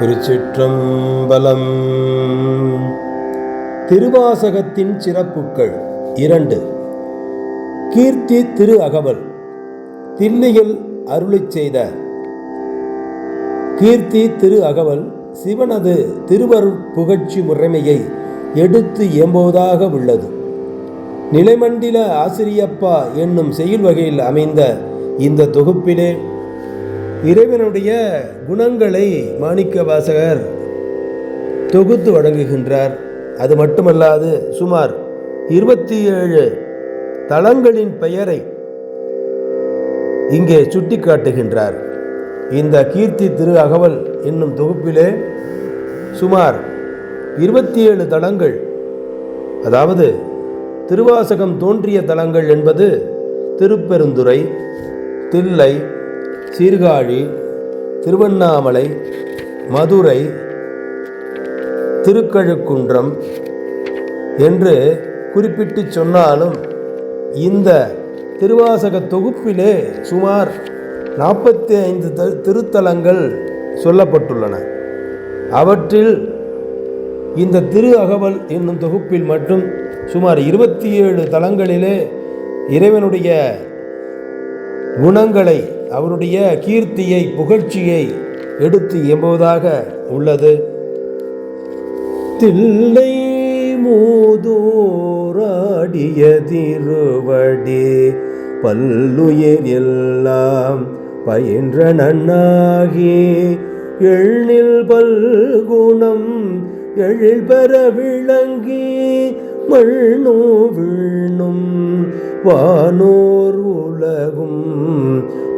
திருச்சிற்றம்பலம். திருவாசகத்தின் சிறப்புகள் இரண்டு. கீர்த்தி திரு அகவல் தில்லியில் அருளிச் செய்த. கீர்த்தி திரு அகவல் சிவனது திருவருட் புகழ்ச்சி முறைமையை எடுத்து எம்போதாக உள்ளது. நிலைமண்டில ஆசிரியப்பா என்னும் செயல் வகையில் அமைந்த இந்த தொகுப்பிலே இறைவனுடைய குணங்களை மாணிக்க வாசகர் தொகுத்து வழங்குகின்றார். அது மட்டுமல்லாது சுமார் இருபத்தி ஏழு தலங்களின் பெயரை இங்கே சுட்டிக்காட்டுகின்றார். இந்த கீர்த்தி திரு அகவல் என்னும் தொகுப்பிலே சுமார் இருபத்தி ஏழு தலங்கள் அதாவது திருவாசகம் தோன்றிய தலங்கள் என்பது திருப்பெருந்துறை தில்லை சீர்காழி திருவண்ணாமலை மதுரை திருக்கழுக்குன்றம் என்று குறிப்பிட்டு சொன்னாலும் இந்த திருவாசக தொகுப்பிலே சுமார் நாற்பத்தி ஐந்து த- திருத்தலங்கள் சொல்லப்பட்டுள்ளன. அவற்றில் இந்த திரு அகவல் என்னும் தொகுப்பில் மட்டும் சுமார் இருபத்தி ஏழு தலங்களிலே இறைவனுடைய குணங்களை அவருடைய கீர்த்தியை புகழ்ச்சியை எடுத்து எம்புவதாக உள்ளது. தில்லை மூதோராடிய திருவடி பல்லுயிர் எல்லாம் பயின்ற நன்னாகி எழில் பல்குணம் எழில் பெற விளங்கி மண்ணோ வீணும் வானோர் உலகும்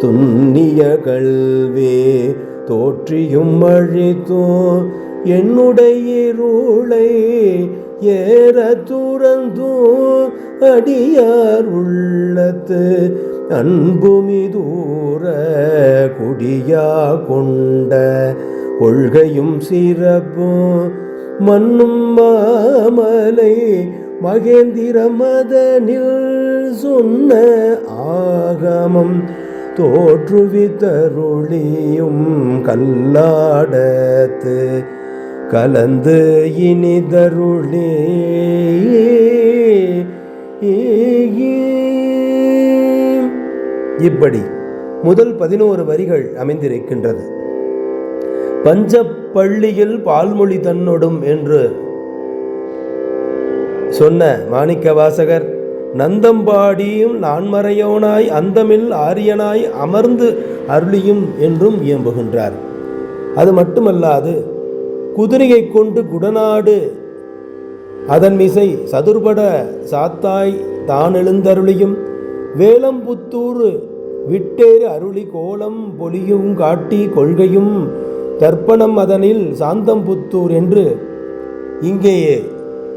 துன்னிய கல்வே தோற்றியும் அழித்தோ என்னுடைய இருளை ஏற துறந்தோ அடியார் உள்ளத்து அன்புமி தூர குடியா கொண்ட கொள்கையும் சிறப்பும் மண்ணும் மாமலை மகேந்திர மதனில் சொன்ன ஆகமம் தோற்றுவித்தருளியும் கல்லாடத்து கலந்து இனிதருளே. இப்படி முதல் பதினோரு வரிகள் அமைந்திருக்கின்றது. பஞ்சப்பள்ளியில் பால்மொழி தன்னொடும் என்று சொன்ன மாணிக்க வாசகர் நந்தம்பாடியும் நான்மறையோனாய் அந்தமில் ஆரியனாய் அமர்ந்து அருளியும் என்றும் இயம்புகின்றார். அது மட்டுமல்லாது குதிரையை கொண்டு குடநாடு அதன் மிசை சதுர்பட சாத்தாய் தான் எழுந்தருளியும் வேலம்புத்தூர் விட்டேறு அருளி கோலம் பொலியும் காட்டி கொள்கையும் தர்ப்பணம் அதனில் சாந்தம்புத்தூர் என்று இங்கேயே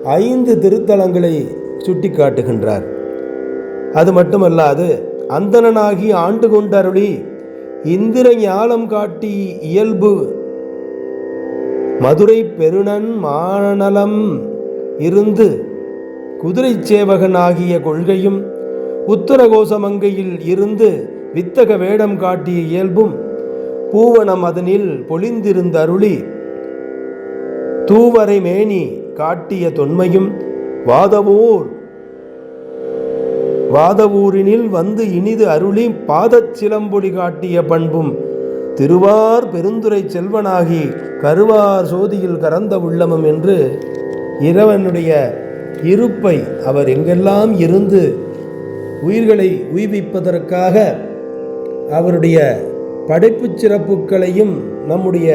ஐந்து திருத்தலங்களை சுட்டிக்காட்டுகின்றார். அது மட்டுமல்லாது அந்தணனாகி ஆண்டு கொண்டருளி இந்திர ஞானம் காட்டி இயல்பு மதுரை பெருணன் மானலம் இருந்து குதிரை சேவகனாகிய கொள்கையும் உத்தரகோசமங்கையில் இருந்து வித்தக வேடம் காட்டிய இயல்பும் பூவனம் அதனில் பொழிந்திருந்தருளி. தூவரை மேனி காட்டிய தொன்மையும் வாதவூர். வாதவூரினில் வந்து இனிது அருளி பாதச் சிலம்பொடி காட்டிய பண்பும் திருவார் பெருந்துரை செல்வனாகி கருவார் சோதியில் கறந்த உள்ளமும் என்று இறைவனுடைய இருப்பை அவர் எங்கெல்லாம் இருந்து உயிர்களை உய்விப்பதற்காக அவருடைய படைப்புச் சிறப்புகளையும் நம்முடைய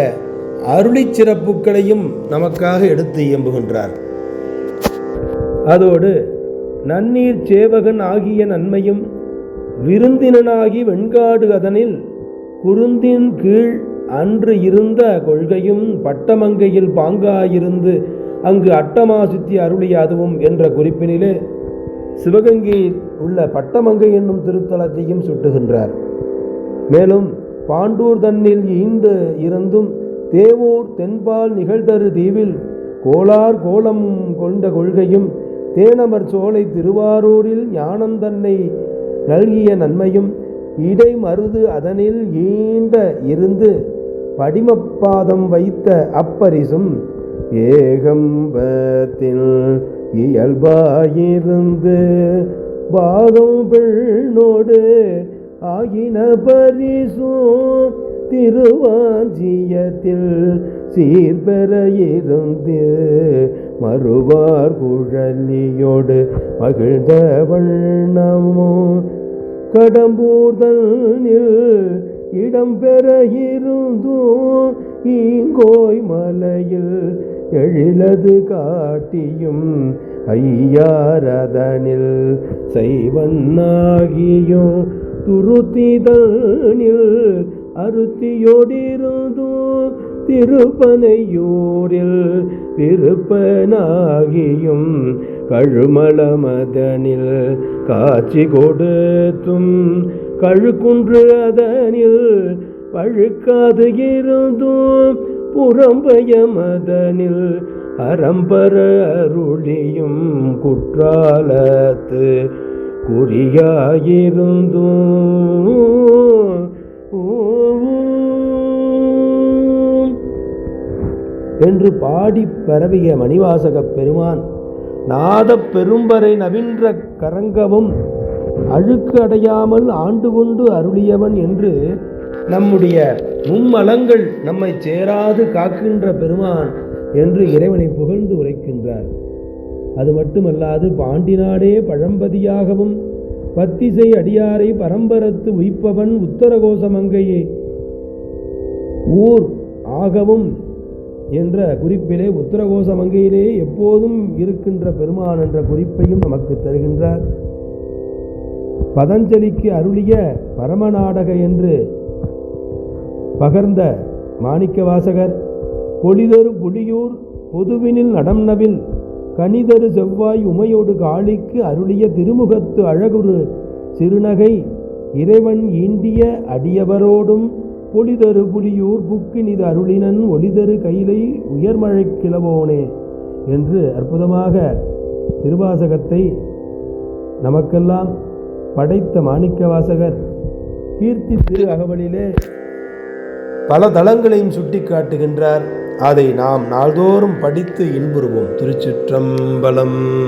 அருளிச் சிறப்புகளையும் நமக்காக எடுத்து இயம்புகின்றார். அதோடு நன்னீர் சேவகன் ஆகிய நன்மையும் விருந்தினனாகி வெண்காடு அதனில் குருந்தின் கீழ் அன்று இருந்த கொள்கையும் பட்டமங்கையில் பாங்காயிருந்து அங்கு அட்டமா சுத்தி அருளிய அதுவும் என்ற குறிப்பினிலே சிவகங்கையில் உள்ள பட்டமங்கை என்னும் திருத்தலத்தையும் சுட்டுகின்றார். மேலும் பாண்டூர் தன்னில் ஈண்டு இருந்தும் தேவூர் தென்பால் நிகழ்தரு தீவில் கோளார் கோலம் கொண்ட கொள்கையும் தேனமர் சோலை திருவாரூரில் ஞானம் தன்னை நல்கிய நன்மையும் இடை மருது அதனில் ஈண்ட இருந்து படிமப்பாதம் வைத்த அப்பரிசும் ஏகம்பத்தில் இயல்பாயிருந்து பாகம் பெண்ணோடு ஆயின பரிசும் திருவாஞ்சியத்தில் சீர்பெற இருந்து மறுவார் குழலியோடு மகிழ்ந்த வண்ணமோ கடம்பூர்தனில் இடம்பெற இருந்தும் இங்கோய் மலையில் எழிலது காட்டியும் ஐயாரதனில் செய்வன்னாகியும் துருத்திதனில் அருத்தியோடிருந்தோ திருப்பனையூரில் விருப்பனாகியும் கழுமலமதனில் காட்சி கொடுத்தும் கழுக்குன்று அதனில் பழுக்காது இருந்தும் புறம்பயமதனில் அறம்பர அருளியும் குற்றாலத்து குறியாயிருந்தும். என்று பாடி பரவிய மணிவாசகப் பெருமான் நாதப் பெரும்பரை நவின்ற கரங்கவும் அழுக்கு அடையாமல் ஆண்டு கொண்டு அருளியவன் என்று நம்முடைய மும்மலங்கள் நம்மை சேராது காக்கின்ற பெருமான் என்று இறைவனை புகழ்ந்து உரைக்கின்றார். அது மட்டுமல்லாது பாண்டினாடே பழம்பதியாகவும் பத்திசை அடியாரை பரம்பரத்து உய்ப்பவன் உத்தரகோசமங்கையே ஊர் ஆகவும் என்ற குறிப்பிலே உத்தரகோசமங்கையிலே எப்போதும் இருக்கின்ற பெருமான் என்ற குறிப்பையும் நமக்கு தருகின்றார். பதஞ்சலிக்கு அருளிய பரமநாடக என்று பகர்ந்த மாணிக்க வாசகர் பொலிதொரு புலியூர் பொதுவினில் நடம்னவில் கனிதரு செவ்வாய் உமையோடு காளிக்கு அருளிய திருமுகத்து அழகுரு சிறுநகை. இறைவன் ஈண்டிய அடியவரோடும் பொலிதரு புலியூர் புக்கினிது அருளினன் ஒளிதரு கைலை உயர்மழை கிளவோனே என்று அற்புதமாக திருவாசகத்தை நமக்கெல்லாம் படைத்த மாணிக்க வாசகர் கீர்த்தி திரு அகவலிலே பல தளங்களையும் சுட்டி காட்டுகின்றார் அதை நாம் நாள்தோறும் படித்து இன்புறுவோம். திருச்சிற்றம்பலம்.